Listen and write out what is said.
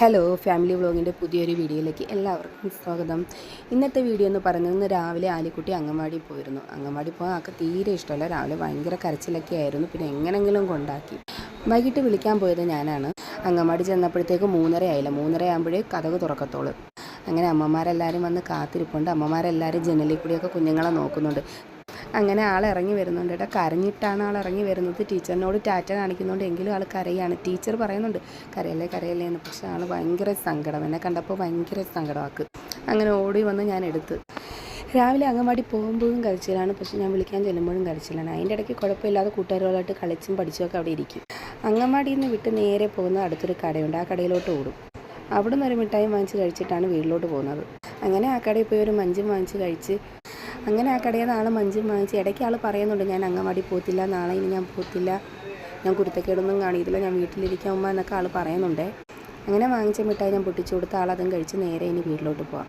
Hello family വ്ളോഗിന്റെ പുതിയൊരു വീഡിയോയിലേക്ക് എല്ലാവർക്കും സ്വാഗതം. ഇന്നത്തെ വീഡിയോ എന്ന് പറയുന്നത് ഇന്ന് രാവിലെ ആലിക്കുട്ടി അങ്കമാടി പോയിരുന്നു. അങ്കമാടി പോകാൻ ആൾക്ക് തീരെ ഇഷ്ടമല്ല. രാവിലെ ഭയങ്കര കരച്ചിലൊക്കെ ആയിരുന്നു. പിന്നെ എങ്ങനെങ്കിലും കൊണ്ടാക്കി. വൈകിട്ട് വിളിക്കാൻ പോയത് ഞാനാണ്. അങ്കമാടി ചെന്നപ്പോഴത്തേക്ക് മൂന്നര ആയില്ല. മൂന്നര ആകുമ്പോഴേ കഥക് തുറക്കത്തോളൂ അങ്ങനെ അമ്മമാരെല്ലാവരും വന്ന് കാത്തിരിപ്പുണ്ട്. അമ്മമാരെല്ലാവരും ജനലിൽ കൂടിയൊക്കെ കുഞ്ഞുങ്ങളെ നോക്കുന്നുണ്ട്. അങ്ങനെ ആൾ ഇറങ്ങി വരുന്നുണ്ട് കേട്ടോ. കരഞ്ഞിട്ടാണ് ആൾ ഇറങ്ങി വരുന്നത്. ടീച്ചറിനോട് ടാറ്റ കാണിക്കുന്നുണ്ട്. എങ്കിലും ആൾ കരയാണ്. ടീച്ചർ പറയുന്നുണ്ട് കരയല്ലേ കരയല്ലേ എന്ന്. പക്ഷേ ആൾ ഭയങ്കര സങ്കടം. എന്നെ കണ്ടപ്പോൾ ഭയങ്കര സങ്കടമാക്ക്. അങ്ങനെ ഓടി വന്ന് ഞാൻ എടുത്ത്. രാവിലെ അംഗൻവാടി പോകുമ്പോഴും കരച്ചിലാണ് പക്ഷെ ഞാൻ വിളിക്കാൻ ചെല്ലുമ്പോഴും കരച്ചിലാണ് അതിന്റെ ഇടയ്ക്ക് കുഴപ്പമില്ലാതെ കൂട്ടുകാരുകളായിട്ട് കളിച്ചും പഠിച്ചുമൊക്കെ അവിടെ ഇരിക്കും. അംഗൻവാടിയിൽ നിന്ന് വിട്ട് നേരെ പോകുന്ന അടുത്തൊരു കടയുണ്ട്. ആ കടയിലോട്ട് ഓടും. അവിടെ നിന്ന് ഒരു മിഠായി വാങ്ങിച്ച് കഴിച്ചിട്ടാണ് വീട്ടിലോട്ട് പോകുന്നത്. അങ്ങനെ ആ കടയിൽ പോയി ഒരു മഞ്ചും വാങ്ങിച്ച് കഴിച്ച് അങ്ങനെ ആ കടയിൽ നിന്ന് ആൾ മഞ്ചും വാങ്ങിച്ച് ഇടയ്ക്ക് ആൾ പറയുന്നുണ്ട് ഞാൻ അംഗൻവാടി പോകത്തില്ല നാളെ ഇനി ഞാൻ പോകത്തില്ല ഞാൻ കുരുത്തക്കേടൊന്നും കാണിയില്ല ഞാൻ വീട്ടിലിരിക്കാൻ ഉമ്മ എന്നൊക്കെ ആൾ പറയുന്നുണ്ട്. അങ്ങനെ വാങ്ങിച്ച മിഠായി ഞാൻ പൊട്ടിച്ചു കൊടുത്ത് ആളതും കഴിച്ച് നേരെ ഇനി വീട്ടിലോട്ട് പോവാം.